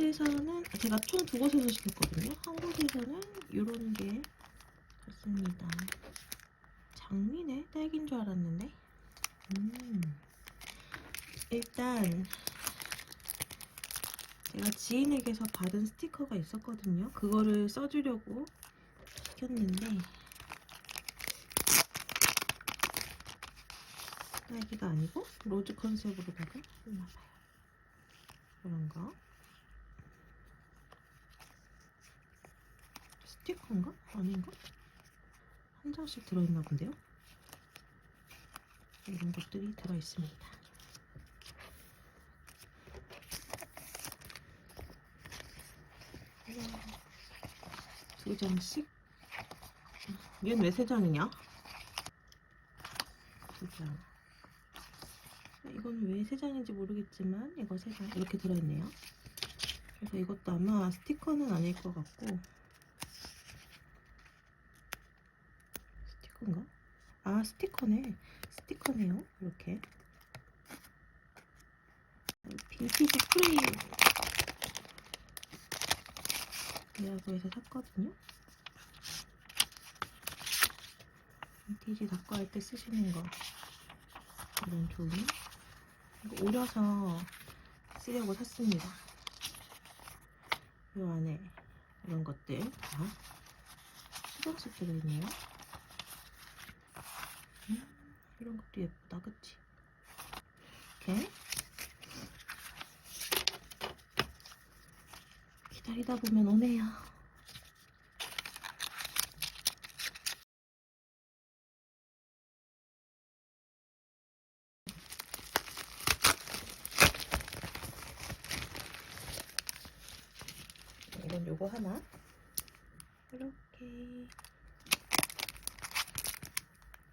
곳에서는 제가 총 두 곳에서 시켰거든요. 한 곳에서는 이런 게 좋습니다. 장미네 딸기인 줄 알았는데. 음. 일단 제가 지인에게서 받은 스티커가 있었거든요. 그거를 써주려고 시켰는데 딸기가 아니고 로즈 컨셉으로다가 했나봐요. 이런 거. 스티커인가? 아닌가? 한 장씩 들어있나 본데요? 이런 것들이 들어있습니다. 두 장씩. 얘는 왜 세 장이냐? 두 장. 이건 왜 세 장인지 모르겠지만 이거 세 장 이렇게 들어있네요. 그래서 이것도 아마 스티커는 아닐 것 같고 스티커인가? 아 스티커네. 스티커네요. 이렇게 빈티지 프레임 이라고 해서 샀거든요. 빈티지 닦아할 때 쓰시는 거 이런 종이 이거 오려서 쓰려고 샀습니다. 이 안에 이런 것들 다 수정식 들어있네요. 음, 이런 것도 예쁘다, 그치? 이렇게 기다리다 보면 오네요. 이건 요거 하나 이렇게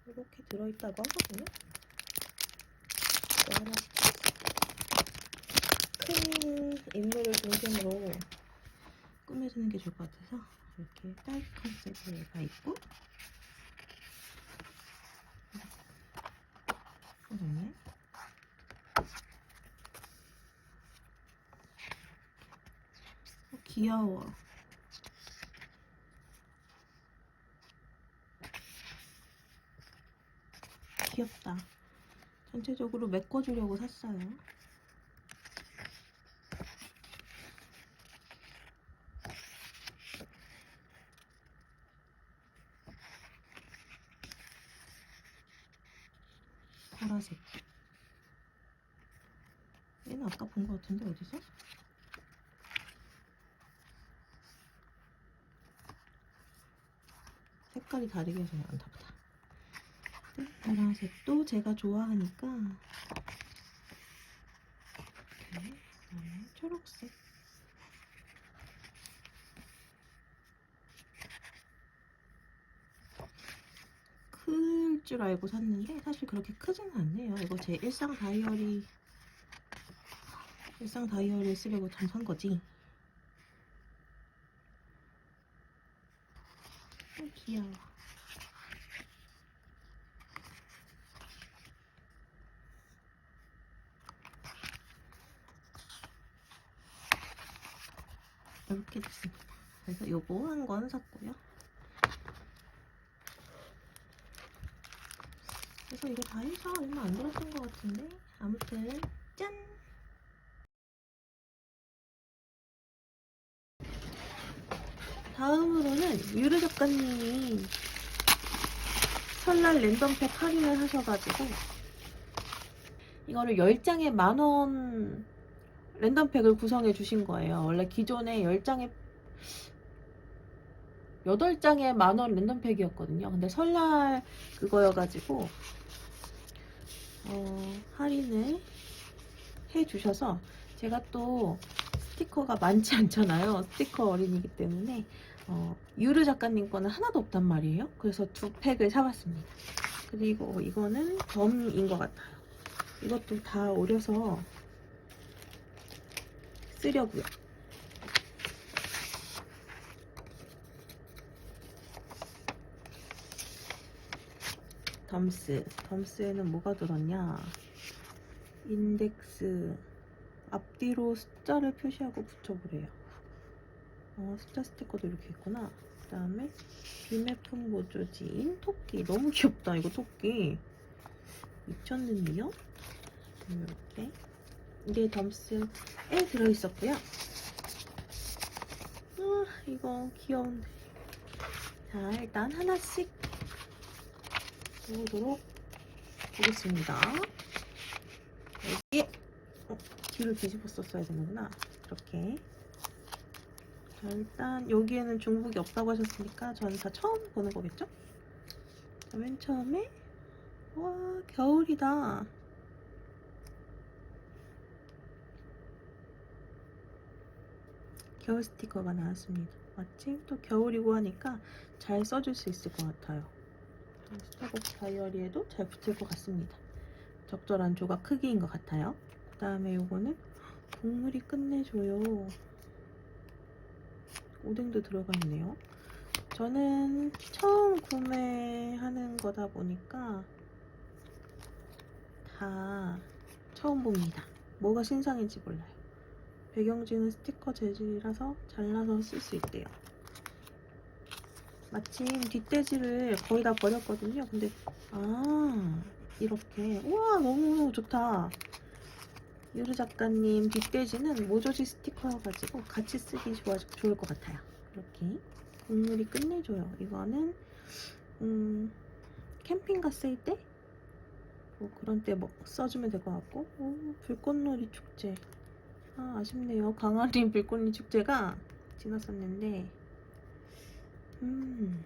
이렇게 들어있다고 하거든요. 하나 큰 인물을 중심으로 꾸며주는 게 좋을 것 같아서 이렇게 딸기 컨셉가 있고 그다음에 어, 귀여워. 귀엽다. 전체적으로 메꿔주려고 샀어요. 보라색. 얘는 아까 본 것 같은데 어디서? 색깔이 다르게 해서 보다. 네, 파란색도 제가 좋아하니까 초록색 클 줄 알고 샀는데 사실 그렇게 크지는 않네요. 이거 제 일상 다이어리 일상 다이어리에 쓰려고 참산 거지. 어, 귀여워. 이렇게 됐습니다. 그래서 요거 한 건 샀고요. 그래서 이거 다 해서 얼마 안 들었던 것 같은데 아무튼 짠! 다음으로는 유르 작가님이 설날 랜덤팩 할인을 하셔가지고 이거를 10장에 만원 랜덤팩을 구성해 주신 거예요. 원래 기존에 10장에 8장에 만원 랜덤팩이었거든요. 근데 설날 그거여가지고 어, 할인을 해 주셔서 제가 또 스티커가 많지 않잖아요. 스티커 어린이기 때문에 어, 유르 작가님 거는 하나도 없단 말이에요. 그래서 두 팩을 사봤습니다. 그리고 이거는 덤인 것 같아요. 이것도 다 오려서 쓰려고요. 덤스. 덤스에는 뭐가 들었냐? 인덱스. 앞뒤로 숫자를 표시하고 붙여보래요. 어, 숫자 스티커도 이렇게 있구나. 그 다음에 비매품 모조지인 토끼. 너무 귀엽다, 이거 토끼. 미쳤는데요? 이렇게. 이게 덤스에 들어있었고요. 아, 이거 귀여운데. 자, 일단 하나씩 보도록 보겠습니다. 여기에 어, 뒤를 뒤집었었어야 되는구나. 이렇게. 자, 일단 여기에는 중복이 없다고 하셨으니까 저는 다 처음 보는 거겠죠? 자, 맨 처음에 와 겨울이다. 겨울 스티커가 나왔습니다. 마침 또 겨울이고 하니까 잘 써줄 수 있을 것 같아요. 스타벅 다이어리에도 잘 붙을 것 같습니다. 적절한 조각 크기인 것 같아요. 그 다음에 요거는 국물이 끝내줘요. 오뎅도 들어가 있네요. 저는 처음 구매하는 거다 보니까 다 처음 봅니다. 뭐가 신상인지 몰라요. 배경지는 스티커 재질이라서 잘라서 쓸 수 있대요. 마침 뒷돼지를 거의 다 버렸거든요. 근데 아 이렇게 우와 너무 좋다. 유르 작가님 뒷돼지는 모조지 스티커여가지고 같이 쓰기 좋아 좋을 것 같아요. 이렇게 국물이 끝내줘요. 이거는 음 캠핑 갔을 때 뭐 그런 때 뭐 써주면 될 것 같고 오, 불꽃놀이 축제 아 아쉽네요. 강아린 불꽃놀이 축제가 지났었는데 음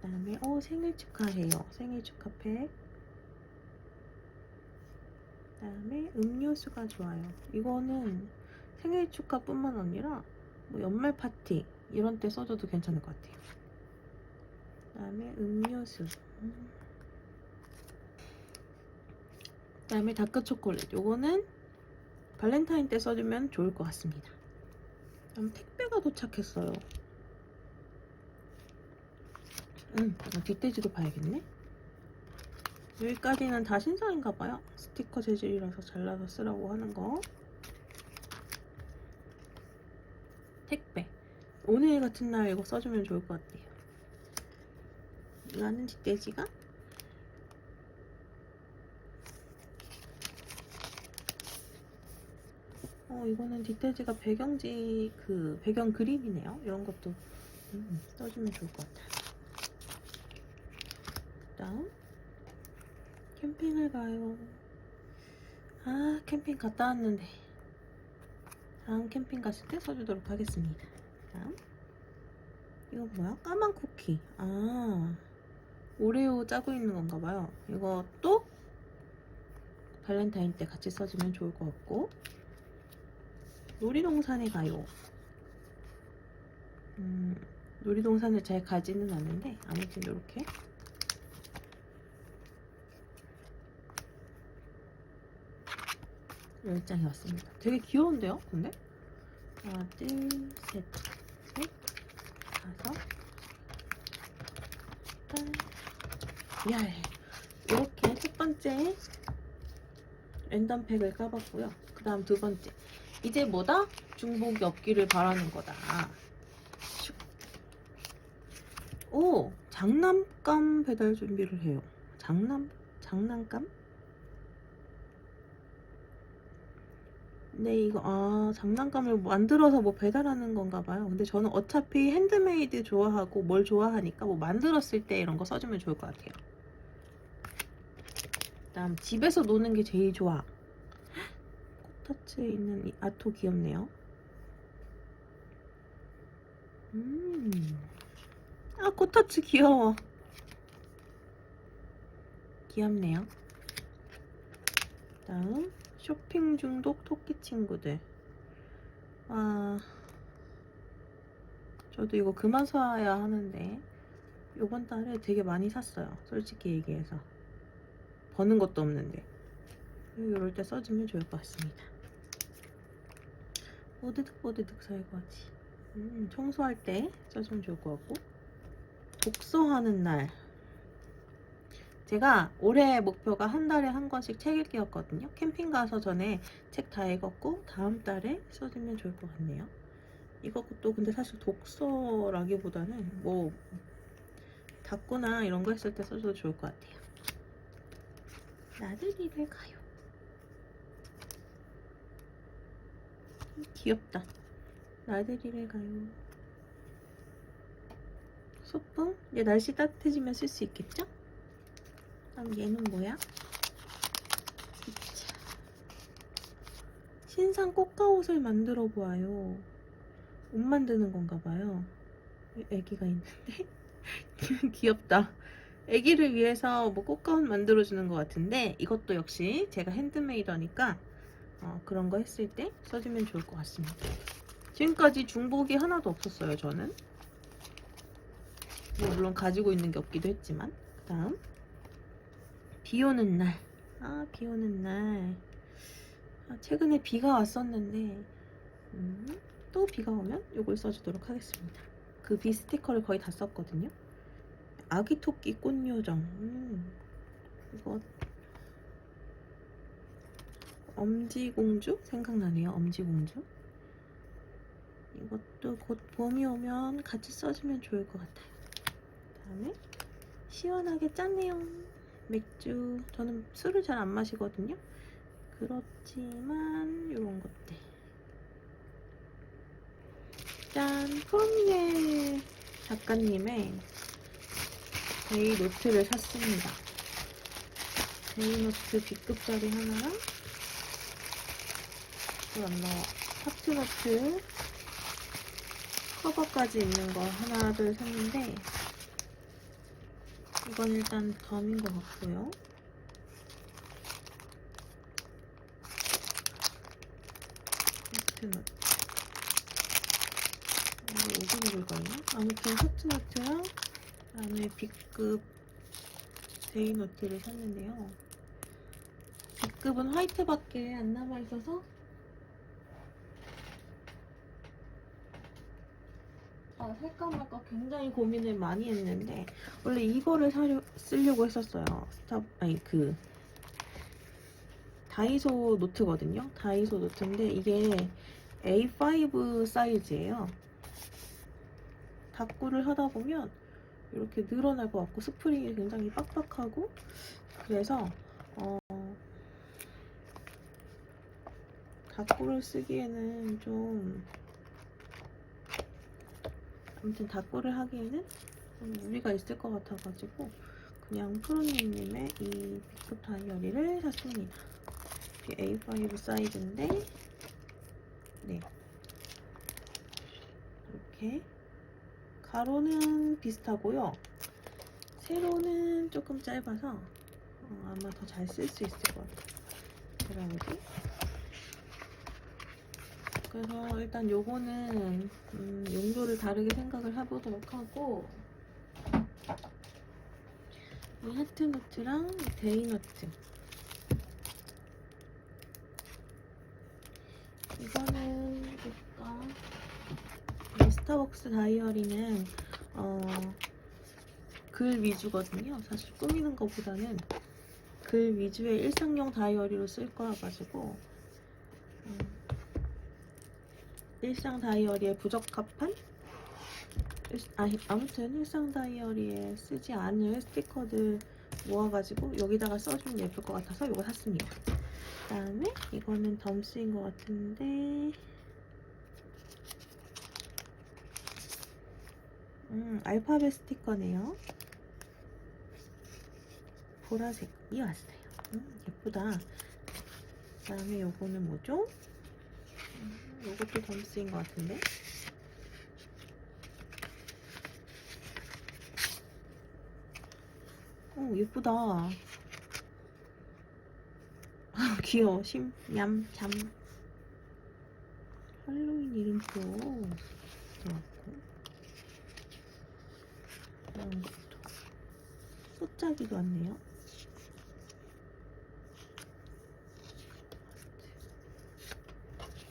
그 다음에 어 생일 축하해요. 생일 축하 팩 그 다음에 음료수가 좋아요. 이거는 생일 축하뿐만 아니라 뭐 연말 파티 이런 때 써줘도 괜찮을 것 같아요. 그 다음에 음료수. 음. 그 다음에 다크 초콜릿. 요거는 발렌타인 때 써주면 좋을 것 같습니다. 그다음 택배가 도착했어요. 음, 뒷돼지도 봐야겠네. 여기까지는 다 신상인가 봐요. 스티커 재질이라서 잘라서 쓰라고 하는 거. 택배. 오늘 같은 날 이거 써주면 좋을 것 같아요. 이거는 뒷돼지가 어 이거는 뒷돼지가 배경지 그 배경 그림이네요. 이런 것도 음, 써주면 좋을 것 같아요. 그다음 캠핑을 가요. 아, 캠핑 갔다 왔는데. 다음 캠핑 갔을 때 써주도록 하겠습니다. 다음. 이거 뭐야? 까만 쿠키. 아, 오레오 짜고 있는 건가 봐요. 이것도 발렌타인 때 같이 써주면 좋을 것 같고. 놀이동산에 가요. 음, 놀이동산을 잘 가지는 않는데, 아무튼 이렇게. 열 장이 왔습니다. 되게 귀여운데요? 근데? 하나, 둘, 셋, 넷, 다섯, 팔, 열. 이렇게 첫 번째 랜덤 팩을 까봤고요. 그 다음 두 번째. 이제 뭐다? 중복이 없기를 바라는 거다. 슉. 오! 장난감 배달 준비를 해요. 장난, 장난감? 네, 이거, 아, 장난감을 만들어서 뭐 배달하는 건가 봐요. 근데 저는 어차피 핸드메이드 좋아하고 뭘 좋아하니까 뭐 만들었을 때 이런 거 써주면 좋을 것 같아요. 그 다음, 집에서 노는 게 제일 좋아. 코타츠에 있는 이 아토 귀엽네요. 음. 아, 코타츠 귀여워. 귀엽네요. 다음. 쇼핑 중독 토끼 친구들. 아, 저도 이거 그만 사야 하는데, 요번 달에 되게 많이 샀어요. 솔직히 얘기해서. 버는 것도 없는데. 이럴 때 써주면 좋을 것 같습니다. 뽀드득 뽀드득 설거지. 음, 청소할 때 써주면 좋을 것 같고. 독서하는 날. 제가 올해 목표가 한 달에 한 권씩 책 읽기였거든요. 캠핑 가서 전에 책 다 읽었고 다음 달에 써주면 좋을 것 같네요. 이것도 근데 사실 독서라기보다는 뭐 닦거나 이런 거 했을 때 써줘도 좋을 것 같아요. 나들이를 가요. 귀엽다. 나들이를 가요. 소풍? 이제 날씨 따뜻해지면 쓸 수 있겠죠? 그럼 얘는 뭐야? 자, 신상 꽃가옷을 만들어 보아요. 옷 만드는 건가 봐요. 애기가 있는데 귀엽다. 애기를 위해서 뭐 꽃가옷 만들어 주는 것 같은데 이것도 역시 제가 핸드메이드니까 어, 그런 거 했을 때 써주면 좋을 것 같습니다. 지금까지 중복이 하나도 없었어요, 저는. 뭐 물론 가지고 있는 게 없기도 했지만. 다음. 비 오는 날. 아, 비 오는 날. 아, 최근에 비가 왔었는데, 음, 또 비가 오면 이걸 써주도록 하겠습니다. 그 비 스티커를 거의 다 썼거든요. 아기 토끼 꽃요정. 음, 이거 엄지공주 생각나네요. 엄지공주. 이것도 곧 봄이 오면 같이 써주면 좋을 것 같아요. 그다음에 시원하게 짠네요. 맥주. 저는 술을 잘 안 마시거든요. 그렇지만 이런 것들. 짠! 푸르미엘 작가님의 데이 노트를 샀습니다. 데이 노트 B급짜리 하나랑 또안 나와. 하트 노트 커버까지 있는 거 하나 둘 샀는데 이건 일단 덤인 것 같고요. 하트 노트 이거 어디 읽을까요? 아무튼 하트 노트랑 그다음에 B급 데이 노트를 샀는데요. B급은 화이트밖에 안 남아 있어서 아, 살까 말까 굉장히 고민을 많이 했는데 원래 이거를 사려, 쓰려고 했었어요. 스탑 아니 그 다이소 노트거든요. 다이소 노트인데 이게 A5 사이즈예요. 닦구를 하다 보면 이렇게 늘어날 것 같고 스프링이 굉장히 빡빡하고 그래서 어, 닦구를 쓰기에는 좀 아무튼 닦구를 하기에는 좀 무리가 있을 것 같아가지고 그냥 프로님님의 이 비급 다이어리를 샀습니다. 이게 A5 사이즈인데 네 이렇게 가로는 비슷하고요. 세로는 조금 짧아서 어, 아마 더 잘 쓸 수 있을 것 같아요. 그래야지. 그래서 일단 요거는 음, 용도를 다르게 생각을 해보도록 하고 이 하트노트랑 데이노트. 이거는 볼까 이 스타벅스 다이어리는 어, 글 위주거든요. 사실 꾸미는 것보다는 글 위주의 일상용 다이어리로 쓸 거여가지고 음, 일상 다이어리에 부적합한 일- 아, 아무튼 일상 다이어리에 쓰지 않을 스티커들 모아가지고 여기다가 써주면 예쁠 것 같아서 이거 샀습니다. 그 다음에 이거는 덤스인 것 같은데 음 알파벳 스티커네요. 보라색이 왔어요. 음, 예쁘다. 그 다음에 요거는 뭐죠? 음, 요것도 덤스인 것 같은데. 어, 예쁘다. 아, 귀여워. 심, 얌, 잠. 할로윈 이름표 들어왔고. 이런 것도. 소짜기도 왔네요.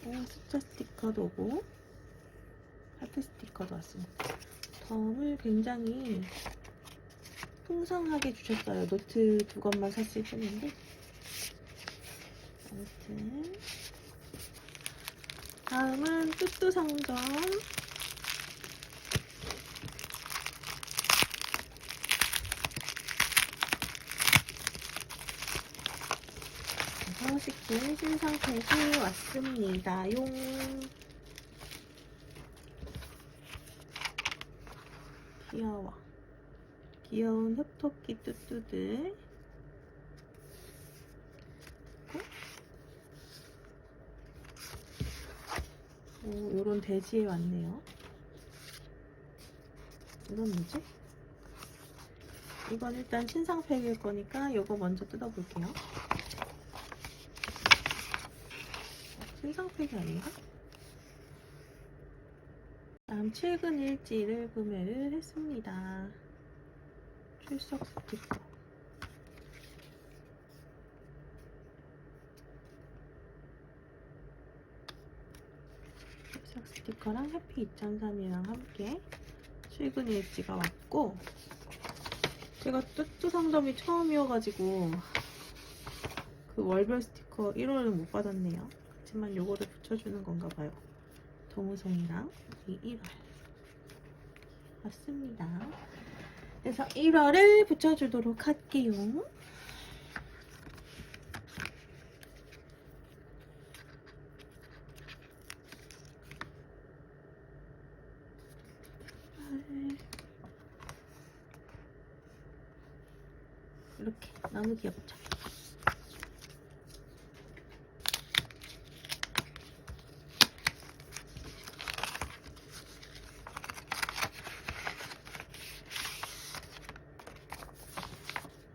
오, 숫자 스티커도 오고, 하트 스티커도 왔습니다. 덤을 굉장히 풍성하게 주셨어요. 노트 두 권만 샀을 뿐인데. 아무튼 다음은 뚜뚜 상점. 서식진 신상팩이 왔습니다. 용. 귀여워. 귀여운 흑토끼 뚜뚜들. 오, 요런 돼지에 왔네요. 이건 뭐지? 이건 일단 신상팩일 거니까 요거 먼저 뜯어볼게요. 신상팩이 아닌가? 다음 최근 일지를 구매를 했습니다. 출석 스티커. 출석 스티커랑 해피 2003이랑 함께 최근 일지가 왔고 제가 뚜뚜 상점이 처음이어가지고 그 월별 스티커 1월은 못 받았네요. 그렇지만 요거를 붙여주는 건가 봐요. 도무송이랑 이 1월 왔습니다. 그래서 1월을 붙여주도록 할게요. 이렇게 너무 귀엽죠?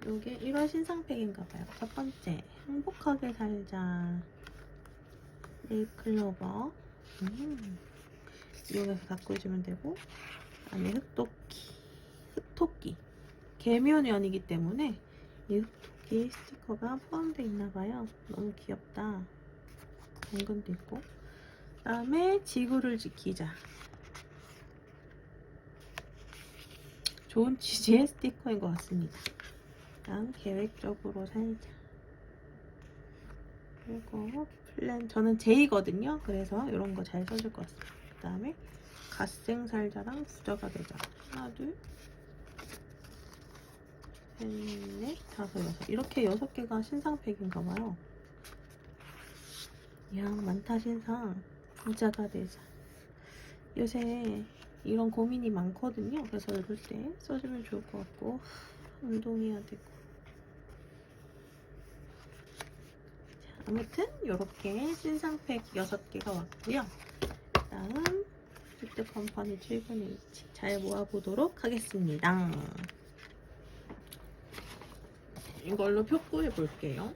요게 1월 신상팩인가봐요. 첫 번째, 행복하게 살자. 네잎클로버. 음. 이용해서 바꿔주면 되고, 안에 흑토끼. 흑토끼. 개면연이기 때문에 이 흑토끼 스티커가 포함되어 있나봐요. 너무 귀엽다. 당근도 있고. 그 다음에 지구를 지키자. 좋은 취지의 스티커인 것 같습니다. 다음 계획적으로 살자. 그리고 플랜 저는 J거든요. 그래서 이런 거 잘 써줄 것 같습니다. 그 다음에 갓생 살자랑 부자가 되자. 하나 둘 셋, 넷, 다섯, 여섯. 이렇게 여섯 개가 신상팩인가 봐요. 이야, 많다, 신상. 부자가 되자. 요새 이런 고민이 많거든요. 그래서 이럴 때 써주면 좋을 것 같고, 운동해야 되고. 아무튼, 이렇게 신상팩 여섯 개가 왔고요. 다음, 빅드 컴퍼니 출근 일치 잘 모아보도록 하겠습니다. 이걸로 표구해 볼게요.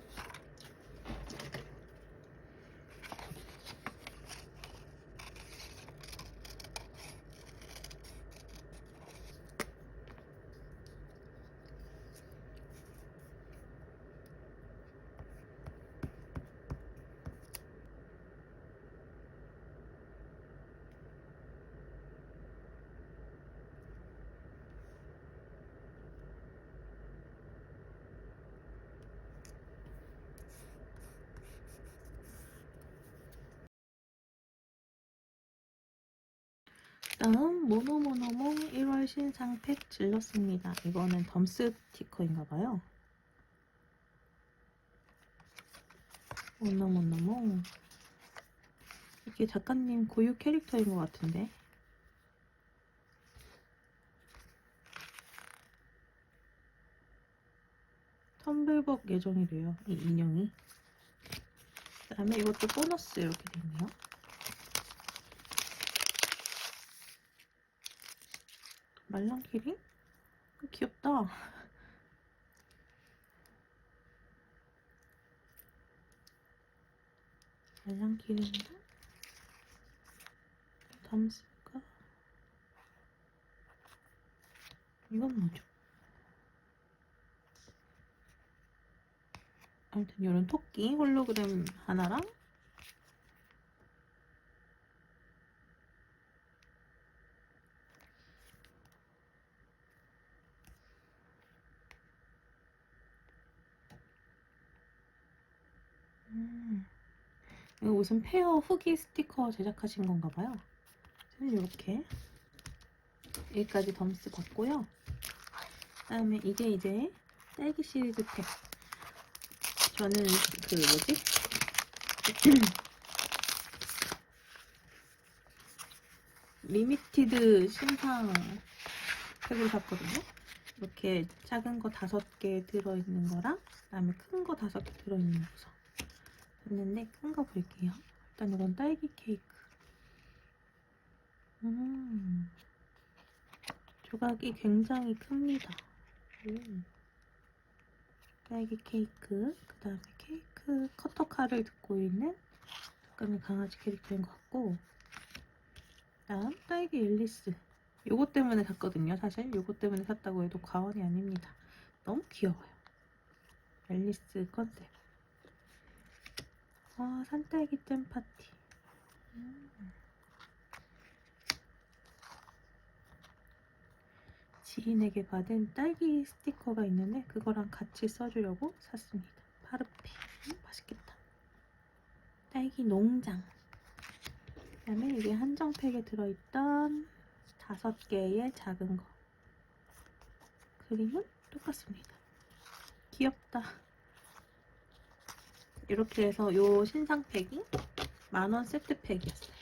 다음 모노모노몽 1월 신상 팩 질렀습니다. 이거는 덤스 스티커인가봐요. 모노모노몽 이게 작가님 고유 캐릭터인 것 같은데 텀블벅 예정이래요. 이 인형이. 그 다음에 이것도 보너스 이렇게 되네요. 말랑키링? 귀엽다. 말랑키링이랑 담스가 이건 뭐죠? 아무튼 이런 토끼 홀로그램 하나랑 이거 무슨 페어 후기 스티커 제작하신 건가 봐요. 이렇게 여기까지 덤스 받고요. 그다음에 이게 이제 딸기 시리즈 팩. 저는 그 뭐지? 리미티드 신상 팩으로 샀거든요. 이렇게 작은 거 다섯 개 들어있는 거랑 그다음에 큰 거 다섯 개 들어있는 거서 샀는데 큰 거 볼게요. 일단 이건 딸기 케이크. 음, 조각이 굉장히 큽니다. 음. 딸기 케이크, 그 다음에 케이크 커터칼을 듣고 있는 약간의 강아지 캐릭터인 것 같고, 다음 딸기 앨리스. 요거 때문에 샀거든요, 사실. 요거 때문에 샀다고 해도 과언이 아닙니다. 너무 귀여워요. 앨리스 컨셉. 아, 산딸기 잼 파티. 음. 지인에게 받은 딸기 스티커가 있는데 그거랑 같이 써주려고 샀습니다. 파르페. 음, 맛있겠다. 딸기 농장. 그 다음에 이게 한정팩에 들어있던 다섯 개의 작은 거. 그림은 똑같습니다. 귀엽다. 이렇게 해서 요 신상팩이 만원 세트팩이었어요.